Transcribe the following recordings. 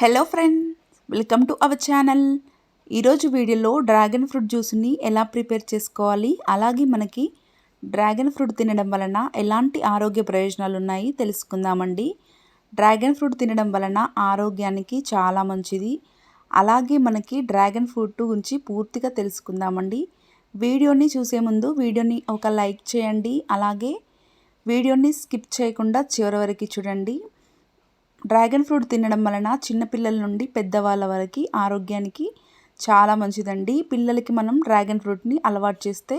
Hello friend welcome to our channel ఈరోజు వీడియోలో dragon fruit జ్యూస్ని ఎలా ప్రిపేర్ చేసుకోవాలి? అలాగే మనకి డ్రాగన్ ఫ్రూట్ తినడం వలన ఎలాంటి ఆరోగ్య ప్రయోజనాలు ఉన్నాయి తెలుసుకుందామండి. డ్రాగన్ ఫ్రూట్ తినడం వలన ఆరోగ్యానికి చాలా మంచిది. అలాగే మనకి డ్రాగన్ ఫ్రూట్ గురించి పూర్తిగా తెలుసుకుందామండి. వీడియోని చూసే ముందు వీడియోని ఒక లైక్ చేయండి. అలాగే వీడియోని స్కిప్ చేయకుండా చివరి వరకు చూడండి. డ్రాగన్ ఫ్రూట్ తినడం వలన చిన్నపిల్లల నుండి పెద్దవాళ్ళ వరకు ఆరోగ్యానికి చాలా మంచిదండి. పిల్లలకి మనం డ్రాగన్ ఫ్రూట్ని అలవాటు చేస్తే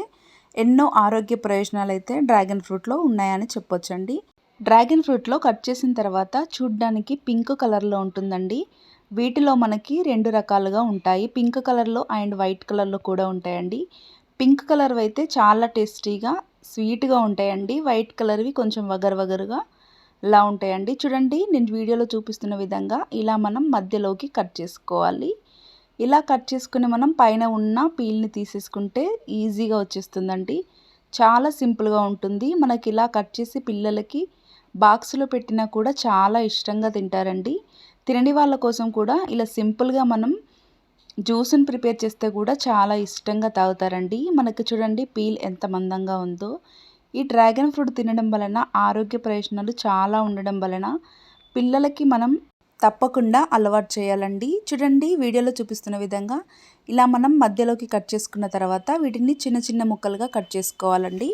ఎన్నో ఆరోగ్య ప్రయోజనాలు అయితే డ్రాగన్ ఫ్రూట్లో ఉన్నాయని చెప్పొచ్చండి. డ్రాగన్ ఫ్రూట్లో కట్ చేసిన తర్వాత చూడ్డానికి పింక్ కలర్లో ఉంటుందండి. వీటిలో మనకి రెండు రకాలుగా ఉంటాయి. పింక్ కలర్లో అండ్ వైట్ కలర్లో కూడా ఉంటాయండి. పింక్ కలర్ అయితే చాలా టేస్టీగా స్వీట్గా ఉంటాయండి. వైట్ కలర్వి కొంచెం వగరు వగరుగా ఇలా ఉంటాయండి? చూడండి నేను వీడియోలో చూపిస్తున్న విధంగా ఇలా మనం మధ్యలోకి కట్ చేసుకోవాలి. ఇలా కట్ చేసుకుని మనం పైన ఉన్న పీల్ని తీసేసుకుంటే ఈజీగా వచ్చేస్తుందండి. చాలా సింపుల్గా ఉంటుంది. మనకి ఇలా కట్ చేసి పిల్లలకి బాక్స్లో పెట్టినా కూడా చాలా ఇష్టంగా తింటారండి. తినని వాళ్ళ కోసం కూడా ఇలా సింపుల్గా మనం జ్యూస్ని ప్రిపేర్ చేస్తే కూడా చాలా ఇష్టంగా తాగుతారండి. మనకి చూడండి పీల్ ఎంత మందంగా ఉందో. ఈ డ్రాగన్ ఫ్రూట్ తినడం వలన ఆరోగ్య ప్రయోజనాలు చాలా ఉండడం వలన పిల్లలకి మనం తప్పకుండా అలవాటు చేయాలండి. చూడండి వీడియోలో చూపిస్తున్న విధంగా ఇలా మనం మధ్యలోకి కట్ చేసుకున్న తర్వాత వీటిని చిన్న చిన్న ముక్కలుగా కట్ చేసుకోవాలండి.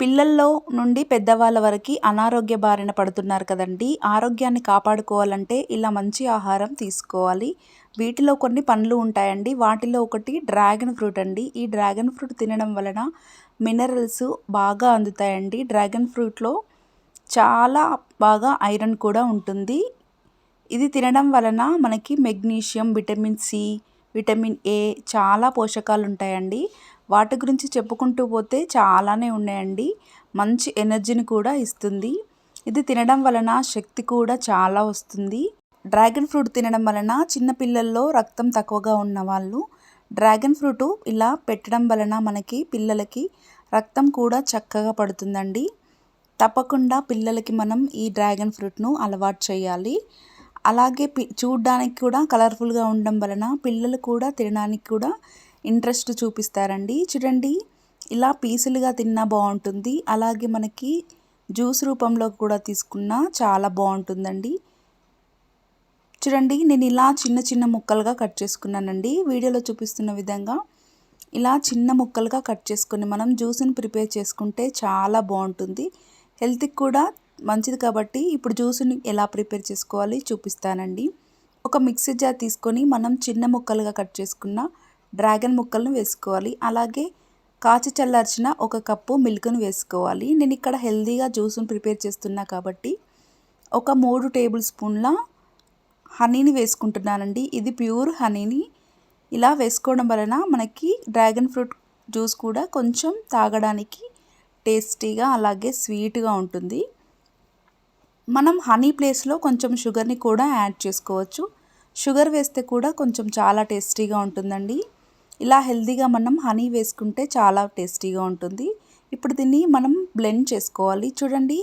పిల్లల్లో నుండి పెద్దవాళ్ళ వరకు అనారోగ్య బారిన పడుతున్నారు కదండి. ఆరోగ్యాన్ని కాపాడుకోవాలంటే ఇలా మంచి ఆహారం తీసుకోవాలి. వీటిలో కొన్ని పండ్లు ఉంటాయండి. వాటిలో ఒకటి డ్రాగన్ ఫ్రూట్ అండి. ఈ డ్రాగన్ ఫ్రూట్ తినడం వలన మినరల్స్ బాగా అందుతాయండి. డ్రాగన్ ఫ్రూట్లో చాలా బాగా ఐరన్ కూడా ఉంటుంది. ఇది తినడం వలన మనకి magnesium vitamin C vitamin A చాలా పోషకాలు ఉంటాయండి. వాటి గురించి చెప్పుకుంటూ పోతే చాలానే ఉన్నాయండి. మంచి ఎనర్జీని కూడా ఇస్తుంది. ఇది తినడం వలన శక్తి కూడా చాలా వస్తుంది. డ్రాగన్ ఫ్రూట్ తినడం వలన చిన్నపిల్లల్లో రక్తం తక్కువగా ఉన్న వాళ్ళు డ్రాగన్ ఫ్రూట్ ఇలా పెట్టడం వలన మనకి పిల్లలకి రక్తం కూడా చక్కగా పడుతుందండి. తప్పకుండా పిల్లలకి మనం ఈ డ్రాగన్ ఫ్రూట్ను అలవాటు చేయాలి. అలాగే పి చూడ్డానికి కూడా కలర్ఫుల్గా ఉండడం వలన పిల్లలు కూడా తినడానికి కూడా ఇంట్రెస్ట్ చూపిస్తారండి. చూడండి ఇలా పీసులుగా తిన్నా బాగుంటుంది. అలాగే మనకి జ్యూస్ రూపంలో కూడా తీసుకున్నా చాలా బాగుంటుందండి. చూడండి నేను ఇలా చిన్న చిన్న ముక్కలుగా కట్ చేసుకున్నానండి. వీడియోలో చూపిస్తున్న విధంగా ఇలా చిన్న ముక్కలుగా కట్ చేసుకుని మనం జ్యూస్ని ప్రిపేర్ చేసుకుంటే చాలా బాగుంటుంది. హెల్త్కి కూడా మంచిది కాబట్టి ఇప్పుడు జ్యూస్ని ఎలా ప్రిపేర్ చేసుకోవాలి చూపిస్తానండి. ఒక మిక్సీ జార్ తీసుకొని మనం చిన్న ముక్కలుగా కట్ చేసుకున్న డ్రాగన్ ముక్కలను వేసుకోవాలి. అలాగే కాచి చల్లార్చిన ఒక కప్పు మిల్క్ను వేసుకోవాలి. నేను ఇక్కడ హెల్తీగా జ్యూస్ని ప్రిపేర్ చేస్తున్నా కాబట్టి ఒక మూడు టేబుల్ స్పూన్ల హనీని వేసుకుంటున్నానండి. ఇది ప్యూర్ హనీని. ఇలా వేసుకోవడం వలన మనకి డ్రాగన్ ఫ్రూట్ జ్యూస్ కూడా కొంచెం తాగడానికి టేస్టీగా అలాగే స్వీట్గా ఉంటుంది. మనం హనీ ప్లేస్లో కొంచెం షుగర్ని కూడా యాడ్ చేసుకోవచ్చు. షుగర్ వేస్తే కూడా కొంచెం చాలా టేస్టీగా ఉంటుందండి. ఇలా హెల్తీగా మనం హనీ వేసుకుంటే చాలా టేస్టీగా ఉంటుంది. ఇప్పుడు దీన్ని మనం బ్లెండ్ చేసుకోవాలి. చూడండి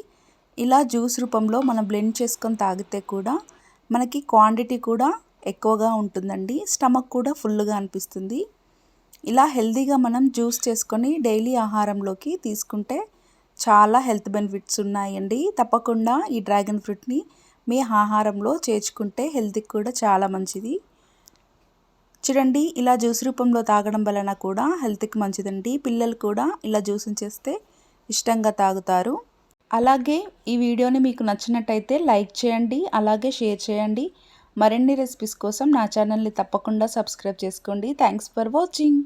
ఇలా జ్యూస్ రూపంలో మనం బ్లెండ్ చేసుకొని తాగితే కూడా మనకి క్వాంటిటీ కూడా ఎక్కువగా ఉంటుందండి. స్టమక్ కూడా ఫుల్గా అనిపిస్తుంది. ఇలా హెల్తీగా మనం జ్యూస్ చేసుకొని డైలీ ఆహారంలోకి తీసుకుంటే చాలా హెల్త్ బెనిఫిట్స్ ఉన్నాయండి. తప్పకుండా ఈ డ్రాగన్ ఫ్రూట్ని మీ ఆహారంలో చేర్చుకుంటే హెల్త్కి కూడా చాలా మంచిది. చూడండి ఇలా జ్యూస్ రూపంలో తాగడం వలన కూడా హెల్త్కి మంచిదండి. పిల్లలు కూడా ఇలా జ్యూస్ని చేస్తే ఇష్టంగా తాగుతారు. అలాగే ఈ వీడియోని మీకు నచ్చినట్టయితే లైక్ చేయండి అలాగే షేర్ చేయండి. మరిన్ని రెసిపీస్ కోసం నా ఛానల్ని తప్పకుండా సబ్స్క్రైబ్ చేసుకోండి. Thanks for watching